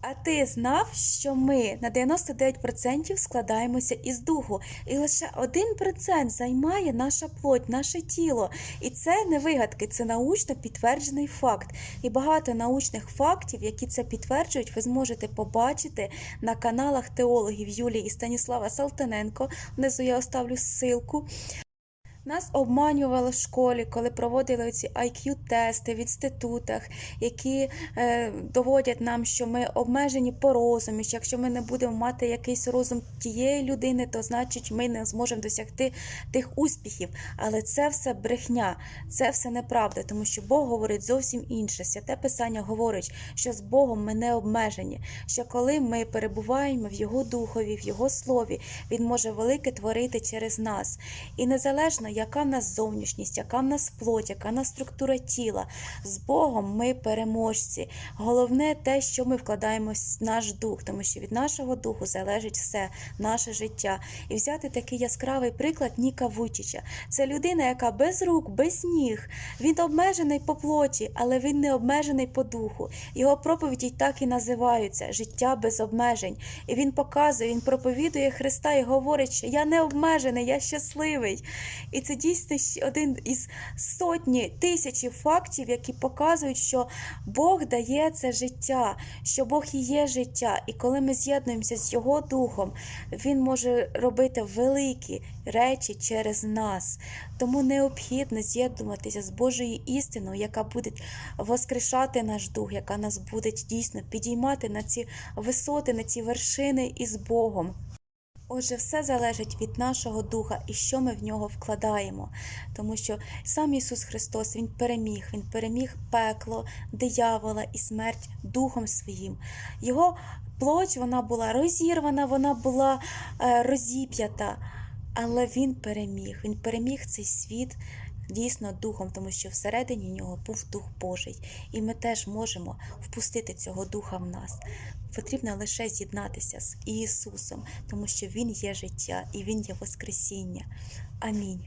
А ти знав, що ми на 99% складаємося із духу, і лише 1% займає наша плоть, наше тіло. І це не вигадки, це научно підтверджений факт. І багато научних фактів, які це підтверджують, ви зможете побачити на каналах теологів Юлії і Станіслава Салтаненко. Внизу я оставлю ссылку. Нас обманювали в школі, коли проводили ці IQ-тести в інститутах, які е, доводять нам, що ми обмежені по розумі, що якщо ми не будемо мати якийсь розум тієї людини, то значить ми не зможемо досягти тих успіхів. Але це все брехня, це все неправда, тому що Бог говорить зовсім інше. Святе Писання говорить, що з Богом ми не обмежені, що коли ми перебуваємо в Його духові, в Його слові, Він може велике творити через нас. І незалежно, яка в нас зовнішність, яка в нас плоть, яка в нас структура тіла, з Богом ми переможці. Головне те, що ми вкладаємо в наш дух, тому що від нашого духу залежить все, наше життя. І взяти такий яскравий приклад Ніка Вучича. Це людина, яка без рук, без ніг. Він обмежений по плоті, але він не обмежений по духу. Його проповіді так і називаються життя без обмежень. І він показує, він проповідує Христа і говорить, що я не обмежений, я щасливий. Це дійсно один із сотні тисячі фактів, які показують, що Бог дає це життя, що Бог і є життя. І коли ми з'єднуємося з Його духом, Він може робити великі речі через нас. Тому необхідно з'єднуватися з Божою істиною, яка буде воскрешати наш дух, яка нас буде дійсно підіймати на ці висоти, на ці вершини із Богом. Отже, все залежить від нашого духа і що ми в нього вкладаємо. Тому що сам Ісус Христос Він переміг, Він переміг пекло, диявола і смерть Духом Своїм. Його плоть вона була розірвана, вона була е, розіп'ята, але Він переміг. Він переміг цей світ дійсно духом, тому що всередині нього був Дух Божий. І ми теж можемо впустити цього духа в нас. Потрібно лише з'єднатися з Ісусом, тому що Він є життя і Він є Воскресіння. Амінь.